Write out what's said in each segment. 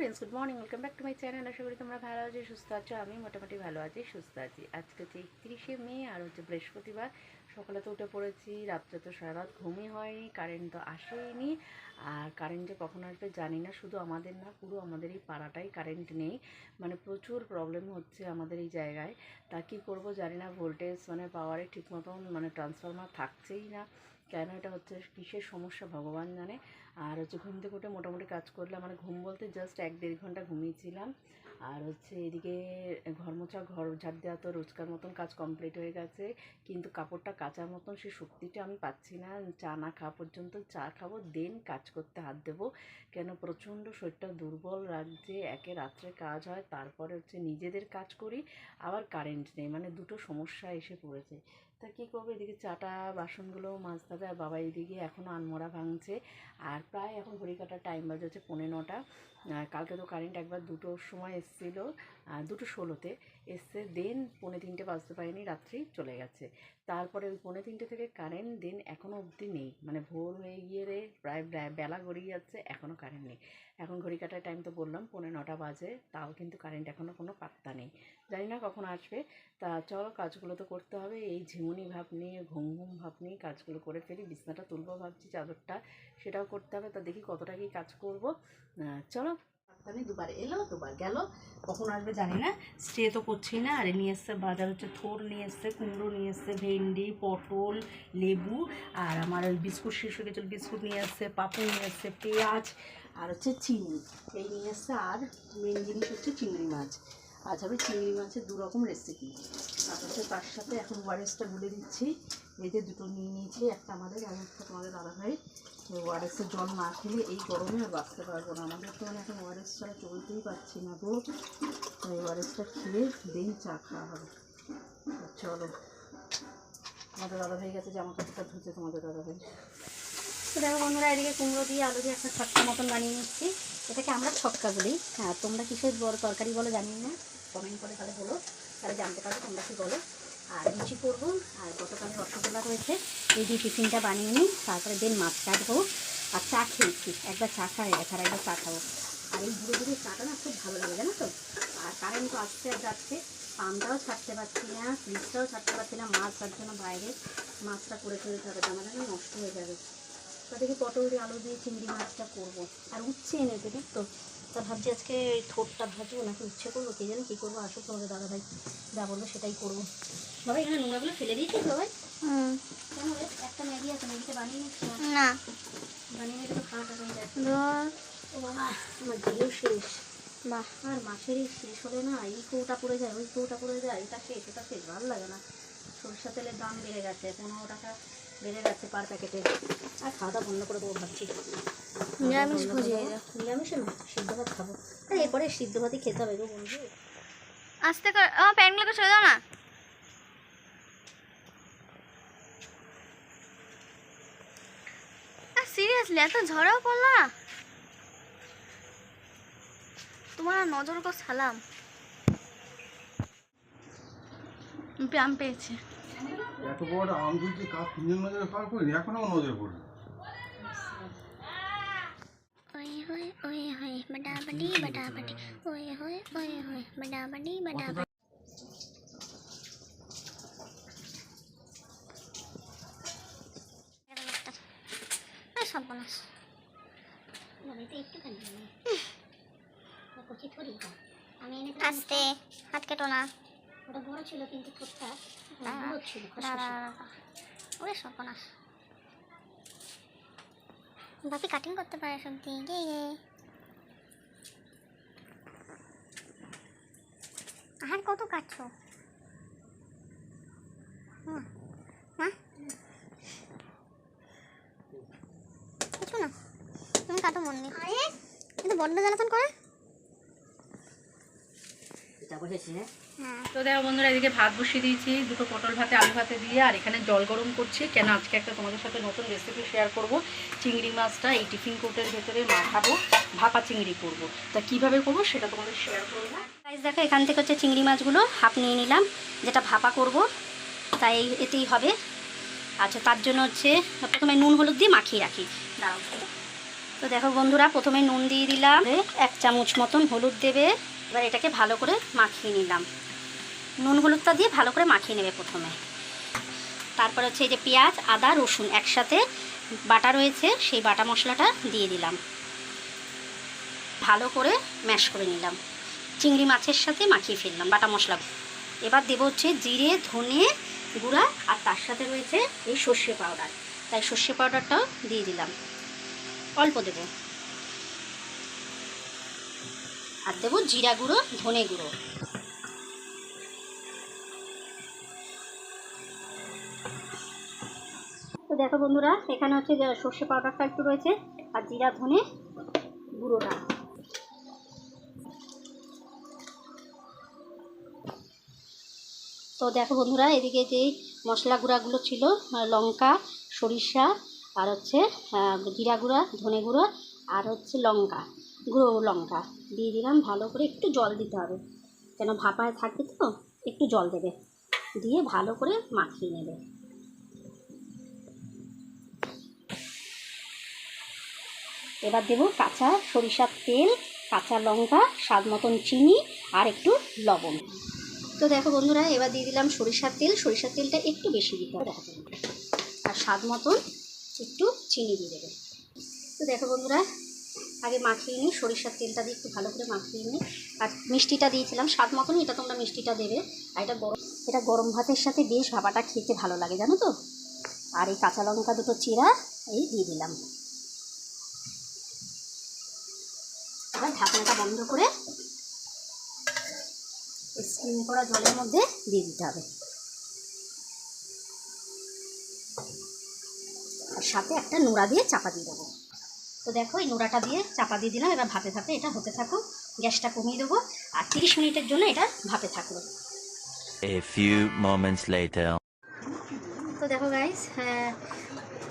Friends good morning welcome back to my channel আশা করি তোমরা ভালো আছো, সুস্থ আছো। আমি মোটামুটি ভালো আছি, সুস্থ আছি। আজকে হচ্ছে একত্রিশে মে আর হচ্ছে বৃহস্পতিবার। সকালে তো উঠে পড়েছি, রাত্রে তো সারা রাত ঘুমই হয়নি কারেন্ট তো আসেইনি। আর কারেন্ট যে কখন আসবে জানি না, শুধু আমাদের না, পুরো আমাদের এই পাড়াটাই কারেন্ট নেই। মানে প্রচুর প্রবলেম হচ্ছে আমাদের এই জায়গায়। তা কী করব জানি না ভোল্টেজ মানে পাওয়ারে ঠিক মতন মানে ট্রান্সফরমার থাকছেই না। কেন এটা হচ্ছে, কিসের সমস্যা ভগবান জানে। আর হচ্ছে ঘুম থেকে উঠে মোটামুটি কাজ করলাম। মানে ঘুম বলতে জাস্ট এক দেড় ঘণ্টা ঘুমিয়েছিলাম। আর হচ্ছে এদিকে ঘর মোছা, ঘর ঝাড় দেওয়া তো রোজকার মতন কাজ কমপ্লিট হয়ে গেছে। কিন্তু কাপড়টা কাচার মতন সেই শক্তিটা আমি পাচ্ছি না। চা না খাওয়া পর্যন্ত চা খাব, দেন কাজ করতে হাত দেবো। কেন? প্রচণ্ড শরীরটা দুর্বল লাগছে একে রাত্রে কাজ হয়, তারপরে হচ্ছে নিজেদের কাজ করি, আবার কারেন্ট নেই। মানে দুটো সমস্যা এসে পড়েছে। তা কী করব? এদিকে চাটা, বাসনগুলো মাজতে হবে আর বাবা এদিকে এখনও আনমরা ভাঙছে। আর প্রায় এখন ঘড়ি কাটার টাইম বাজে হচ্ছে পৌনে নটা। কালকে তো কারেন্ট একবার দুটোর সময় এসেছিল দুটো ষোলোতে এসছে দেন পৌনে তিনটে বাজতে পারিনি, রাত্রি চলে গেছে। তারপরে ওই পৌনে তিনটে থেকে কারেন্ট দেন এখনও অবধি নেই মানে ভোর হয়ে গিয়ে রে প্রায় বেলা গড়িয়ে যাচ্ছে এখনও কারেন্ট নেই। এখন ঘড়ি কাটার টাইম তো বললাম, পৌনে নটা বাজে, তাও কিন্তু কারেন্ট এখনও কোনো পাত্তা নেই। জানি না কখন আসবে, তা চলো কাজগুলো তো করতে হবে, এই ঝিমুনি ভাব নিয়ে, ঘুম ঘুম ভাব নিয়ে কাজগুলো করে ফেলি, বিছনাটা তুলবো ভাবছি, চাদরটা, সেটাও করতে হবে, তা দেখি কতটা কি কাজ করব। চলো আমি দুবার এলো, দুবার গেল, কখন আসবে জানি না। স্টে তো করছি না, আর নিয়ে এসছে বাজার হচ্ছে থোর, নিয়ে এসছে কুমড়ো, নিয়ে এসছে ভেন্ডি, পটল, লেবু, আর আমার ওই বিস্কুট শীর্ষ হয়ে বিস্কুট নিয়ে এসছে, পাপড় নিয়ে এসছে, পেঁয়াজ, আর হচ্ছে চিনি এই নিয়ে এসছে আর মেন জিনিস হচ্ছে চিংড়ি মাছ। আজ হবে চিংড়ি মাছের দু রকম রেসিপি হচ্ছে তার সাথে এখন ওয়ারেসটা গুলে দিচ্ছি। এই যে দুটো নিয়ে নিয়েছি, একটা আমাদের আর একটা তোমাদের দাদা ভাই ওয়ারেসের জল না খেলে এই গরমে আর বাঁচতে পারব না। আমাদের তো মানে এখন ওয়ারেস ছাড়া চলতেই পারছি না গো। তাই ওয়ারেসটা খেয়ে দেন চা খাওয়া হবে। চলো। আমাদের দাদা ভাই গেছে, জামা কাপড়টা ধুতে তোমাদের দাদা ভাই তো দেখো বন্ধুরা, এদিকে কুমড়ো দিয়ে আলু দিয়ে একটা ছটকা মতন বানিয়ে নিচ্ছি। এটাকে আমরা ছটকা বলি। হ্যাঁ তোমরা কিসের বড় তরকারি বলো জানি না। কমেন্ট করে তাহলে বলো, তাহলে জানতে পারবে তোমরা কি বলো। আর লুচি করব, আর গতকাল রসগোল্লা রয়েছে, এই দিয়ে টিফিনটা বানিয়ে নিই, তারপরে দেন মাছ কাটবো আর চা খেয়েছি। একবার চা খাই গেছে আর একবার চা খাব। আর এই ধীরে ধীরে চাটা না খুব ভালো লাগে, জানো তো? আর কারেন্ট আসতে যাচ্ছে, পামটাও ছাড়তে পারছি না ফ্রিজটাও ছাড়তে পারছি না, মাছ তার জন্য বাইরে। মাছটা করে ফেলতে হবে জামা জামা নষ্ট হয়ে যাবে। তা দেখি পটল দিয়ে আলু দিয়ে চিংড়ি মাছটা করব। আর উচ্ছে এনেছে ঠিক তো তা ভাবছি আজকে ঠোঁটটা ভাজবো নাকি উচ্ছে করব কে জানি কী করব আসুক তোমাদের দাদা ভাই যা বলব সেটাই করব। বাবা এখানে নোংরাগুলো ফেলে দিয়েছিস বাবাই হুম। কেন একটা ম্যাগি আছে ম্যাগিটা বানিয়ে নিচ্ছি না। বানিয়ে নিলে তো খাওয়াটা হয়ে যায়। ও বাবা আমার জিও শেষ। বাহ। আর মাসেরই শেষ হলে না এই কৌটা পড়ে যায় ওই কৌটা পড়ে যায় এটা শেষ এটা শেষ ভালো লাগে না। সরষা তেলের দাম বেড়ে গেছে পনেরো টাকা বেড়ে গেছে পার প্যাকেটে আর খাওয়া দাওয়া বন্ধ করে দেবো ভাবছি। নিরামিষ করে নিরামিষে না সিদ্ধ ভাত খাব। আর এরপরে সিদ্ধ ভাতই খেতে হবে গো বন্ধু। আস্তে কর আমার প্যান্টগুলোকে ছেড়ে দাও না। সিরিয়াসলি এত ঝড়েও পড়ল না? তোমার আর নজর কো সালাম। আম পেয়েছে। এত বড় আম যদি কাপ তিনজন নজরে পার করিনি এখন আমার নজরে বটাবটি সর্বনাশ। আমি আস্তে হাত কেটো না। ওটা বড় ছিল কিন্তু ঠোঁটটা বড় ছিল। ওরে সর্বনাশ। বাপি কাটিং করতে পারে সত্যি গে গে। আর কত কাটছো মা, মা? কিছু না তুমি কাটো মন নেই কিন্তু বড্ড জ্বালাতন করে হ্যাঁ তো দেখো বন্ধুরা এদিকে ভাত বসিয়ে দিয়েছি দুটো পটল ভাতে আলু ভাতে দিয়ে আর এখানে জল গরম করছি। কেন আজকে একটা তোমাদের সাথে নতুন রেসিপি শেয়ার করব? চিংড়ি মাছটা এই টিফিন কোটের ভেতরে মাখাবো ভাপা চিংড়ি করব। তা কীভাবে করব সেটা তোমাদের শেয়ার করব। গাইজ দেখো এখান থেকে হচ্ছে চিংড়ি মাছগুলো হাফ নিয়ে নিলাম যেটা ভাপা করব তাই এতেই হবে। আচ্ছা তার জন্য হচ্ছে প্রথমে নুন হলুদ দিয়ে মাখিয়ে রাখি। দাঁড়াও। তো দেখো বন্ধুরা প্রথমে নুন দিয়ে দিলাম। এক চামচ মতন হলুদ দেবে। এবার এটাকে ভালো করে মাখিয়ে নিলাম। নুন হলুদটা দিয়ে ভালো করে মাখিয়ে নেবে প্রথমে। তারপর হচ্ছে এই যে পেঁয়াজ, আদা, রসুন একসাথে বাটা রয়েছে, সেই বাটা মশলাটা দিয়ে দিলাম। ভালো করে ম্যাশ করে নিলাম। চিংড়ি মাছের সাথে মাখিয়ে ফেললাম বাটা মশলা। এবার দেবো হচ্ছে জিরে, ধনে গুঁড়া, আর তার সাথে রয়েছে এই সর্ষে পাউডার। তাই সর্ষে পাউডারটাও দিয়ে দিলাম। অল্প দেবো। আর দেবো জিরা গুঁড়ো, ধনে গুঁড়ো। তো দেখো বন্ধুরা, এখানে হচ্ছে যে সর্ষে পাউডারটা একটু রয়েছে আর জিরা, ধনে গুঁড়োটা। তো দেখো বন্ধুরা, এদিকে যেই মশলা গুঁড়াগুলো ছিল লঙ্কা, সরিষা আর হচ্ছে জিরা গুঁড়া, ধনে গুঁড়ো আর হচ্ছে লঙ্কা। গুঁড়ো লঙ্কা দিয়ে দিলাম। ভালো করে একটু জল দিতে হবে। কেন ভাপায় থাকবে তো, একটু জল দেবে। দিয়ে ভালো করে মাখিয়ে নেবে। এবার দেবো কাঁচা সরিষার তেল, কাঁচা লঙ্কা, স্বাদ মতন চিনি আর একটু লবণ। তো দেখো বন্ধুরা, এবার দিয়ে দিলাম সরিষার তেল। সরিষার তেলটা একটু বেশি দিতে হবে, দেখা আর স্বাদ মতন একটু চিনি দিয়ে দেবে। তো দেখো বন্ধুরা আগে মাখিয়ে নিই, সরিষার তেলটা দিয়ে একটু ভালো করে মাখিয়ে নিই। আর মিষ্টিটা দিয়েছিলাম, স্বাদ মতন এটা তোমরা মিষ্টিটা দেবে। আর এটা গরম এটা গরম ভাতের সাথে বেশ ভাপাটা খেতে ভালো লাগে, জানো তো? আর এই কাঁচা লঙ্কা দুটো চিরা, এই দিয়ে দিলাম। এবার ঢাকনাটা বন্ধ করে স্টিম করা জলের মধ্যে দিয়ে দিতে হবে। আর সাথে একটা নোড়া দিয়ে চাপা দিয়ে দেবো। তো দেখো এই নোড়াটা দিয়ে চাপা দিয়ে দিলাম। এবার ভাপে ভাপে এটা হতে থাকুক। গ্যাসটা কমিয়ে দেবো। আর তিরিশ মিনিটের জন্য এটা ভাপে থাকল। A few moments later. তো দেখো গাইস হ্যাঁ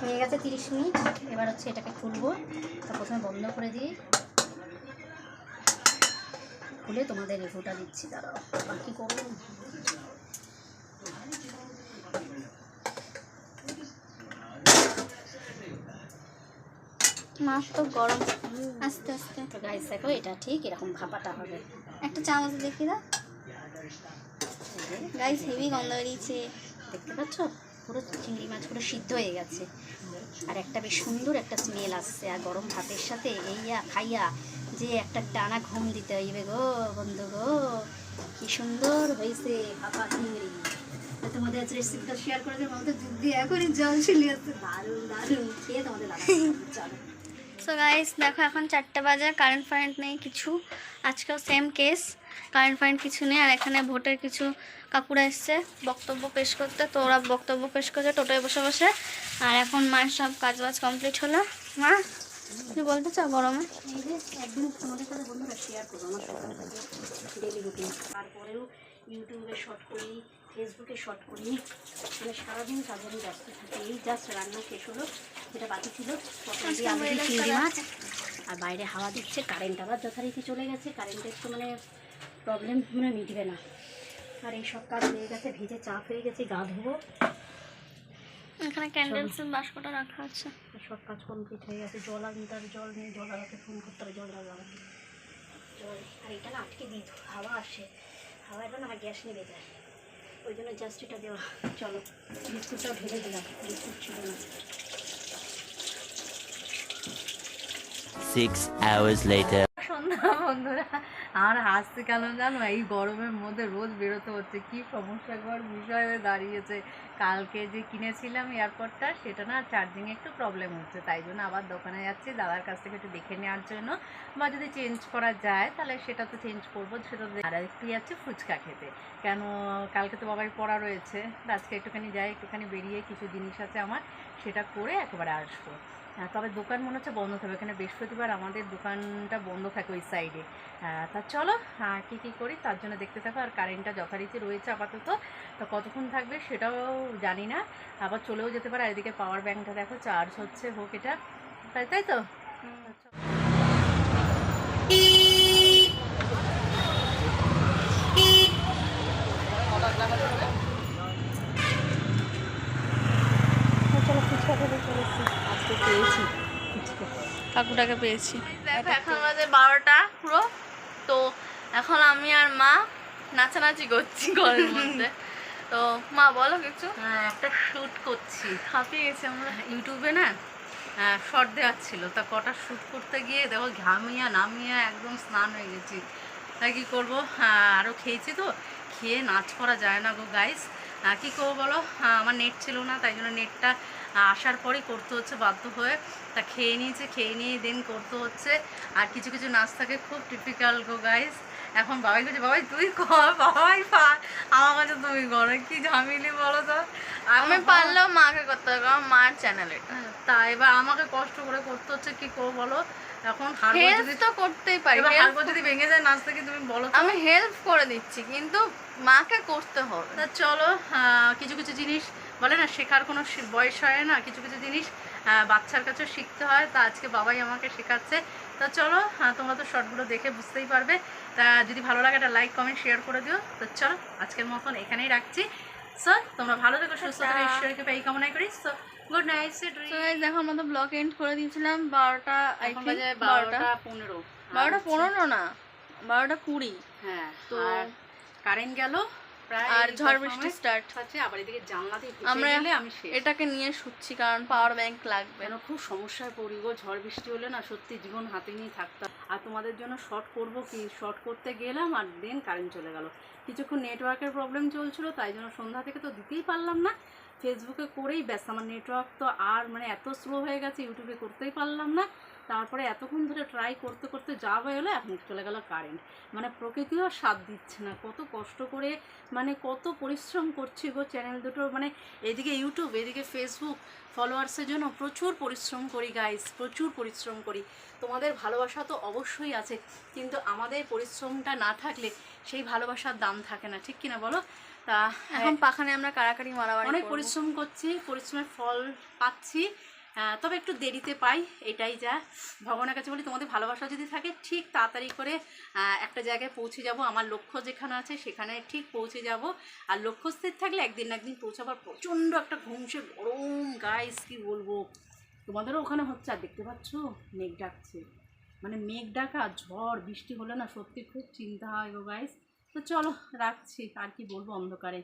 হয়ে গেছে তিরিশ মিনিট। এবার হচ্ছে এটাকে খুলবো। তো প্রথমে বন্ধ করে দিই। খুলে তোমাদের রিভিউটা দিচ্ছি দাঁড়াও। বাকি করুন। মাছ তো গরম। আস্তে আস্তে। তো গাইস দেখো এটা ঠিক এরকম ভাপাটা হবে। একটা চামচ দেখি দাও। গাইস হেভি গন্ধ বেরিয়েছে। দেখতে পাচ্ছ? পুরো চিংড়ি মাছ পুরো সিদ্ধ হয়ে গেছে। আর একটা বেশ সুন্দর একটা স্মেল আসছে। আর গরম ভাতের সাথে এইয়া খাইয়া যে একটা টানা ঘুম দিতে হইবে গো বন্ধু গো। কি সুন্দর হয়েছে ভাপা চিংড়ি। তোমাদের আজ রেসিপিটা শেয়ার করে দেবো। আমাদের দুধ দিয়ে এখনই জল আসছে। দারুণ দারুণ। খেয়ে তোমাদের চলো। সো গাইস দেখো এখন চারটে বাজে কারেন্ট ফারেন্ট নেই কিছু। আজকেও সেম কেস কারেন্ট ফারেন্ট কিছু নেই। আর এখানে ভোটের কিছু কাকুরা এসছে, বক্তব্য পেশ করতে। তো ওরা বক্তব্য পেশ করছে, টোটোয় বসে বসে। আর এখন মায়ের সব কাজ বাজ কমপ্লিট হলো। মা, তুমি বলতে চাও গরমে? ইউটিউবে শর্ট করি। ফেসবুকে শর্ট করি। মানে সারাদিন কাজে আমি ব্যস্ত থাকি। এই জাস্ট রান্না শেষ হলো যেটা বাকি ছিল চিংড়ি মাছ। আর বাইরে হাওয়া দিচ্ছে কারেন্ট আবার যথারীতি চলে গেছে। কারেন্টের তো মানে প্রবলেম মানে মিটবে না। আর এই সব কাজ হয়ে গেছে ভিজে চাপ হয়ে গেছে গা ধোবো। এখানে ক্যান্ডেলসের বাস্কটা রাখা আছে। সব কাজ কমপ্লিট হয়ে গেছে। জল আনতে জল নিয়ে জল আলাকে ফোন করতে হবে জল লাগাবে জল আর এটা না আটকে দিই হাওয়া আসে। হাওয়া এলে না গ্যাস নেবে যায় ওই জন্য জাস্ট এটা দেওয়া চলো বিস্কুটটাও ঢেলে দিলাম, বিস্কুট ছিল না Six hours later. সন্ধ্যা বন্ধুরা। আর হাসতে কেন জানো? এই গরমের মধ্যে রোজ বেরোতে হচ্ছে। কি সমস্যাকর বিষয় হয়ে দাঁড়িয়েছে। কালকে যে কিনেছিলাম এয়ারপডটা সেটা না চার্জিংয়ে একটু প্রবলেম হচ্ছে। তাই জন্য আবার দোকানে যাচ্ছি। দাদার কাছ থেকে একটু দেখে নেওয়ার জন্য। বা যদি চেঞ্জ করা যায়, তাহলে সেটা তো চেঞ্জ করব, সেটা আর একটু যাচ্ছে ফুচকা খেতে। কেন, কালকে তো বাবাই পড়া রয়েছে। আজকে একটুখানি যাই, একটুখানি বেরিয়ে কিছু জিনিস আছে আমার, সেটা করে একেবারে আসব। হ্যাঁ, তবে দোকান মনে হচ্ছে বন্ধ থাকবে। এখানে বৃহস্পতিবার আমাদের দোকানটা বন্ধ থাকে ওই সাইডে তা চলো কী কী করি তার জন্য দেখতে থাকো। আর কারেন্টটা যথারীতি রয়েছে আপাতত। তো কতক্ষণ থাকবে সেটাও জানি না। আবার চলেও যেতে পারে। আর এদিকে পাওয়ার ব্যাঙ্কটা দেখো চার্জ হচ্ছে হোক এটা। তাই তাই তো ফুচকা খেতে চলেছি আজকে পেয়েছি ফুচকা কাকুটাকে পেয়েছি। এখন বাজে বারোটা পুরো। তো এখন আমি আর মা নাচানাচি করছি ঘরের মধ্যে। তো মা বলো কিছু? হ্যাঁ, একটা শ্যুট করছি। হাঁপিয়ে গেছি আমরা। ইউটিউবে না শর্ট দেওয়ার ছিল। তা কটা শ্যুট করতে গিয়ে দেখো ঘামিয়া নামিয়া একদম স্নান হয়ে গেছি। তাই কী করব? আরও খেয়েছি তো। খেয়ে নাচ করা যায় না গো গাইস কী করব বলো? আমার নেট ছিল না তাই জন্য নেটটা আসার পরই করতে হচ্ছে বাধ্য হয়ে। তা খেয়ে নিয়েছে খেয়ে নিয়ে দেন করতে হচ্ছে। আর কিছু কিছু নাচ থাকে খুব টিপিক্যাল গো গাইস এখন বাবাই বলছে বাবাই তুই কর বাবাই পার। আমার কাছে তুমি করো কি ঝামিলি বলো তো? আমি পারলেও মাকে করতে হবে কারণ মার চ্যানেল এটা। তা এবার আমাকে কষ্ট করে করতে হচ্ছে কি করব বলো? এখন হাড়গোড় হেল্প যদি তো করতেই পারি এবার help হাড়গোড় যদি ভেঙে যায় নাচতে কি তুমি বলো আমি হেল্প করে দিচ্ছি কিন্তু মাকে করতে হবে। তা চলো কিছু কিছু জিনিস বলে না শেখার কোনো বয়স হয় না কিছু কিছু জিনিস আহ, বাচ্চার কাছেও শিখতে হয় তা আজকে বাবাই আমাকে শেখাচ্ছে। তা চলো তোমরা তো শর্টগুলো দেখে বুঝতেই পারবে। তা যদি ভালো লাগে একটা লাইক কমেন্ট শেয়ার করে দিও। তো চলো আজকের মতন এখানেই রাখছি। সো তোমরা ভালো থেকো সুস্থ থেকো ঈশ্বরকে পাই কামনাই করি। সো গুড নাইট সে guys, দেখো আমরা তো ব্লগ এন্ড করে দিয়েছিলাম বারোটা আই বাজে বারোটা। পনেরো। বারোটা পনেরো না বারোটা কুড়ি। হ্যাঁ তো কারেন্ট গেল আর ঝড় বৃষ্টি স্টার্ট হচ্ছে আবার এদিকে জানলা আমরা আমরা আমি এটাকে নিয়ে শুচ্ছি কারণ পাওয়ার ব্যাংক লাগবে। কেন? খুব সমস্যায় পড়ি গো। ঝড় বৃষ্টি হলে না সত্যি জীবন হাতে নিয়ে থাকতাম। আর তোমাদের জন্য শর্ট করব কি? শর্ট করতে গেলাম আর দেন কারেন্ট চলে গেল। কিছুক্ষণ নেটওয়ার্কের প্রবলেম চলছিল তাই জন্য সন্ধ্যা থেকে তো দিতেই পারলাম না। ফেসবুকে করেই ব্যস্ত আমার নেটওয়ার্ক তো আর মানে এত স্লো হয়ে গেছে ইউটিউবে করতেই পারলাম না। তারপরে এতক্ষণ ধরে ট্রাই করতে করতে যা হয়ে হলো এখন চলে গেল কারেন্ট মানে প্রকৃতিও সাথ দিচ্ছে না। কত কষ্ট করে মানে কত পরিশ্রম করছি গো চ্যানেল দুটো মানে এদিকে ইউটিউব এদিকে ফেসবুক ফলোয়ার্সের জন্য প্রচুর পরিশ্রম করি গাইস প্রচুর পরিশ্রম করি। তোমাদের ভালোবাসা তো অবশ্যই আছে কিন্তু আমাদের পরিশ্রমটা না থাকলে সেই ভালোবাসার দাম থাকে না ঠিক কিনা বলো? তা এখন পাখানে আমরা কারাকারি মারামারি অনেক পরিশ্রম করছি পরিশ্রমের ফল পাচ্ছি। তবে একটু দেরিতে পাই, এটাই যা। ভগবানের কাছে বলি, তোমাদের ভালোবাসা যদি থাকে, ঠিক তাড়াতাড়ি করে একটা জায়গায় পৌঁছে যাব। আমার লক্ষ্য যেখানে আছে, সেখানে ঠিক পৌঁছে যাব। আর লক্ষ্য স্থির থাকলে একদিন না একদিন পৌঁছাবার প্রচণ্ড একটা ঘুমসে গরম গাইস কি বলব? তোমাদেরও ওখানে হচ্ছে, আর দেখতে পাচ্ছ, মেঘ ডাকছে। মানে মেঘ ডাকা, ঝড়, বৃষ্টি হলে না সত্যি খুব চিন্তা হয় গো গাইস তো চলো, রাখছি, আর কি বলব, অন্ধকারে।